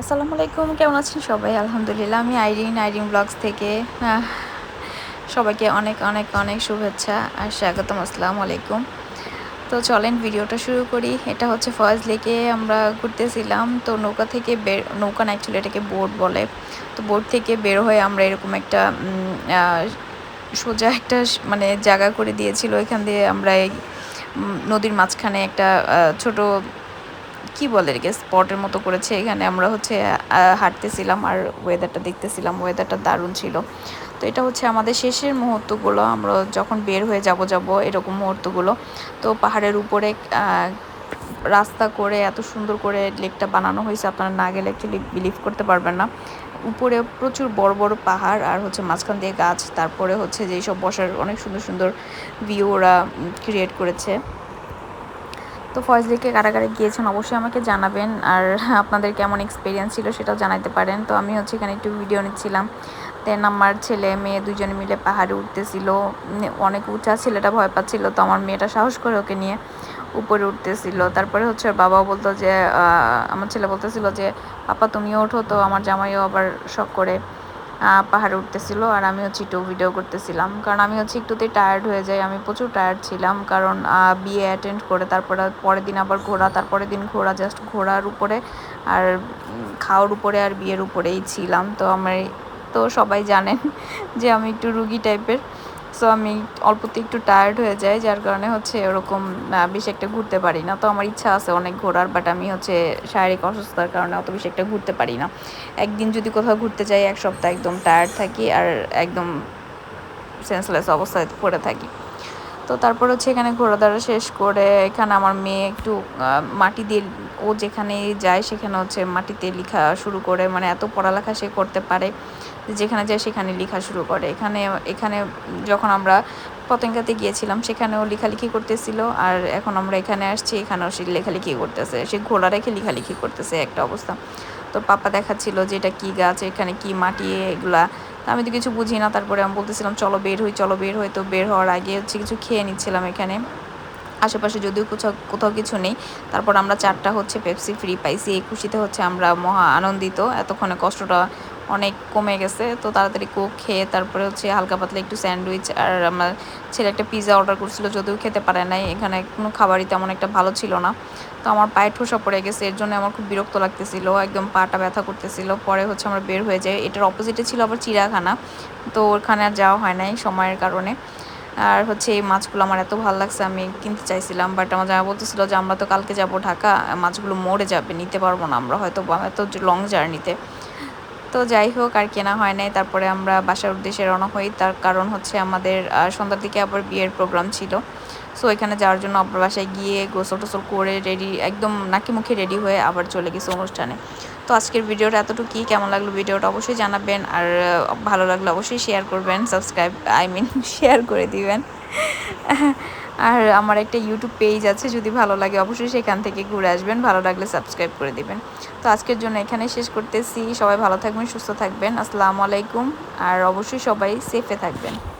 আসসালামু আলাইকুম, কেমন আছেন সবাই? আলহামদুলিল্লাহ, আমি আইরিন আইরিন ব্লগস থেকে সবাইকে অনেক অনেক অনেক শুভেচ্ছা আর স্বাগতম, আসসালামু আলাইকুম। তো চলেন ভিডিওটা শুরু করি। এটা হচ্ছে ফয়েজ লেকে আমরা ঘুরতেছিলাম। তো নৌকা থেকে বের, নৌকা না অ্যাকচুয়ালি এটাকে বোট বলে। তো বোট থেকে বের হয়ে আমরা এরকম একটা সোজা একটা মানে জায়গা করে দিয়েছিল। এখান দিয়ে আমরা এই নদীর মাঝখানে একটা ছোট কি বলে এটাকে স্পটের মতো করেছে। এখানে আমরা হচ্ছে হাঁটতেছিলাম আর ওয়েদারটা দেখতেছিলাম। ওয়েদারটা দারুণ ছিল। তো এটা হচ্ছে আমাদের শেষের মুহূর্তগুলো। আমরা যখন বের হয়ে যাব যাব এরকম মুহূর্তগুলো। তো পাহাড়ের উপরে রাস্তা করে এত সুন্দর করে লেকটা বানানো হয়েছে। আপনারা না গেলে অ্যাকচুয়ালি বিলিভ করতে পারবেন না। উপরে প্রচুর বড় বড় পাহাড় আর হচ্ছে মাঝখান দিয়ে গাছ। তারপরে হচ্ছে যেই সব বসার অনেক সুন্দর সুন্দর ভিউ ওরা ক্রিয়েট করেছে। তো ফয়েজ লেকে কারাগারে গিয়েছেন, অবশ্যই আমাকে জানাবেন। আর আপনাদের কেমন এক্সপিরিয়েন্স ছিল সেটাও জানাতে পারেন। তো আমি হচ্ছে এখানে একটু ভিডিও নিচ্ছিলাম। দেন আমার ছেলে, মেয়ে দুজনে মিলে পাহাড়ে উঠতেছিল। অনেক উঁচা ছেলেটা ভয় পাচ্ছিল, তো আমার মেয়েটা সাহস করে ওকে নিয়ে উপরে উঠতেছিল। তারপরে হচ্ছে ওর বাবাও বলতো যে আমার ছেলে বলতেছিল যে, পাপা, তুমিও ওঠো তো, আমার জামাইও আবার শখ করে। পাহাড়ে উঠতেছিল আর আমি হচ্ছে একটু ভিডিও করতেছিলাম। কারণ আমি হচ্ছে একটুতেই টায়ার্ড হয়ে যাই, আমি প্রচুর টায়ার্ড ছিলাম। কারণ বিয়ে অ্যাটেন্ড করে, তারপরে পরের দিন আবার ঘোরা, তারপরের দিন ঘোরা জাস্ট ঘোরার উপরে আর খাওয়ার উপরে আর বিয়ের উপরেই ছিলাম। তো আমার তো সবাই জানেন যে আমি একটু রুগী টাইপের সো আমি অল্পতে একটু টায়ার্ড হয়ে যাই, যার কারণে হচ্ছে ওরকম বেশি একটা ঘুরতে পারি না। তো আমার ইচ্ছা আছে অনেক ঘোরার বাট আমি হচ্ছে শারীরিক অসুস্থতার কারণে অত বেশি একটা ঘুরতে পারি না। একদিন যদি কোথাও ঘুরতে যাই, এক সপ্তাহ একদম টায়ার্ড থাকি আর একদম সেন্সলেস অবস্থায় পড়ে থাকি। তো তারপর হচ্ছে এখানে ঘোরাদারা শেষ করে এখানে আমার মেয়ে একটু মাটি দিয়ে, ও যেখানে যায় সেখানে হচ্ছে মাটিতে লেখা শুরু করে মানে এত পড়ালেখা সে করতে পারে যেখানে যায় সেখানে লেখা শুরু করে। এখানে এখানে যখন আমরা পতেঙ্গাতে গিয়েছিলাম সেখানেও লেখালেখি করতেছিল আর এখন আমরা এখানে আসছি, এখানেও সে লেখালেখি করতেছে। সে ঘোড়া রেখে লেখালেখি করতেছে একটা অবস্থা। তো পাপা দেখাচ্ছিল যে এটা কী গাছ, এখানে কি মাটি, এগুলা আমি তো কিছু বুঝি না, তারপরে আমি বলতেছিলাম, চলো বের হই, চলো বের হই। তো বের হওয়ার আগে হচ্ছে কিছু খেয়ে নিচ্ছিলাম এখানে। আশেপাশে যদিও কোথাও কোথাও কিছু নেই। তারপর আমরা চারটা হচ্ছে পেপসি ফ্রি পাইছি। এই খুশিতে হচ্ছে আমরা মহা আনন্দিত। এতক্ষণে কষ্টটা অনেক কমে গেছে, তো তাড়াতাড়ি কোক খেয়ে তারপরে হচ্ছে হালকা পাতলা একটু স্যান্ডউইচ আর আমার ছেলে একটা পিৎজা অর্ডার করছিল যদিও খেতে পারে নাই, এখানে কোনো খাবারই তেমন একটা ভালো ছিল না। তো আমার পায়ে ঠোসা পড়ে গেছে, এর জন্য আমার খুব বিরক্ত লাগতেছিল, একদম পাটা ব্যথা করতেছিল, পরে হচ্ছে আমরা বের হয়ে যাই এটার অপোজিটে ছিল আবার চিড়িয়াখানা, তো ওখানে আর যাওয়া হয় নাই সময়ের কারণে। আর হচ্ছে এই মাছগুলো আমার এত ভালো লাগছে, আমি কিনতে চাইছিলাম বাট আমার জামা বলতেছিল যে আমরা তো কালকে যাব ঢাকা, মাছগুলো মরে যাবে, নিতে পারব না আমরা, হয়তো এত লং জার্নিতে তো যাই হোক, আর কেনা হয় নাই। তারপরে আমরা বাসার উদ্দেশ্যে রওনা হই। তার কারণ হচ্ছে আমাদের সন্ধ্যার দিকে আবার বিয়ের প্রোগ্রাম ছিল। সো এখানে যাওয়ার জন্য আপনার বাসায় গিয়ে গোসল টোসল করে রেডি একদম নাকি মুখে রেডি হয়ে আবার চলে গেছে অনুষ্ঠানে। তো আজকের ভিডিওটা এতটুকুই। কেমন লাগল ভিডিওটা অবশ্যই জানাবেন। আর, ভালো লাগলে অবশ্যই শেয়ার করবেন। সাবস্ক্রাইব আই মিন শেয়ার করে দিবেন। আর আমার একটা ইউটিউব পেজ আছে, যদি ভালো লাগে অবশ্যই সেখান থেকে ঘুরে আসবেন, ভালো লাগলে সাবস্ক্রাইব করে দেবেন। তো আজকের জন্য এখানে শেষ করতেছি, সবাই ভালো থাকবেন, সুস্থ থাকবেন, আসসালামু আলাইকুম, আর অবশ্যই সবাই সেফে থাকবেন।